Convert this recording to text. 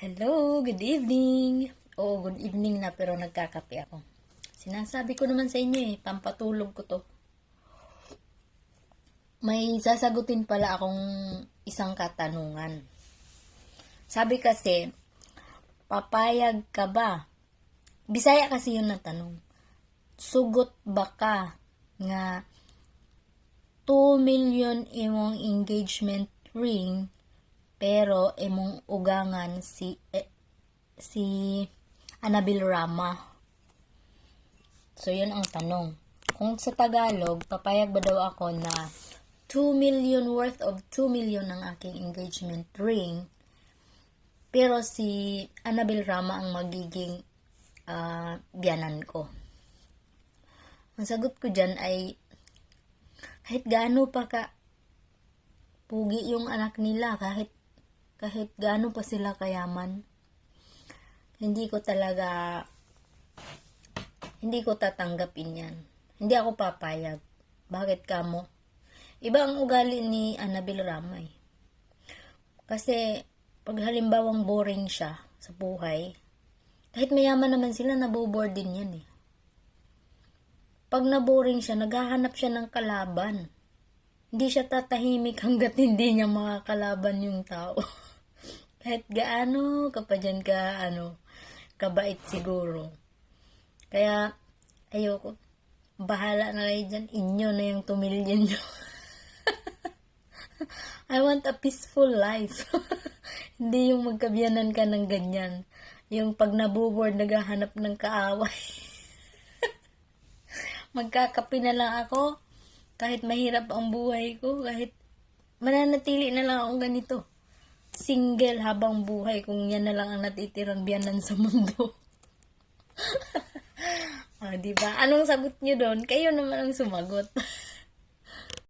Hello, good evening. Oo, good evening na pero nagkakape ako. Sinasabi ko naman sa inyo eh, pampatulog ko to. May sasagutin pala akong isang katanungan. Sabi kasi, papayag ka ba? Bisaya kasi yun na tanong. Sugot ba ka nga 2 million imong engagement ring pero imong ugangan si eh, si Anabil Rama. So, yun ang tanong. Kung sa Tagalog, papayag ba daw ako na 2 million worth of 2 million ang aking engagement ring, pero si Anabil Rama ang magiging ah, biyanan ko. Ang sagot ko dyan ay kahit gaano pa ka pugi yung anak nila, kahit kahit gaano pa sila kayaman, hindi ko talaga hindi ko tatanggapin yan. Hindi ako papayag. Bakit ka mo? Iba ang ugali ni Annabel Ramay. Kasi, pag halimbawang boring siya sa buhay, kahit mayaman naman sila, naboboard din yan eh. Pag naboring siya, naghahanap siya ng kalaban. Hindi siya tatahimik hanggat hindi niya makakalaban yung tao. kahit gaano ka pa dyan ka, ano, kabait siguro. Kaya, ayoko. Bahala na kayo dyan. Inyo na yung tumilyon nyo. I want a peaceful life. Hindi yung magkabiyanan ka ng ganyan. Yung pag nabuboard, naghahanap ng kaaway. Magkakapi na lang ako. Kahit mahirap ang buhay ko. Kahit mananatili na lang akong ganito. Single habang buhay kung yan na lang ang natitirang biyanan sa mundo. Ah, di ba? Anong sagot niyo doon? Kayo naman ang sumagot.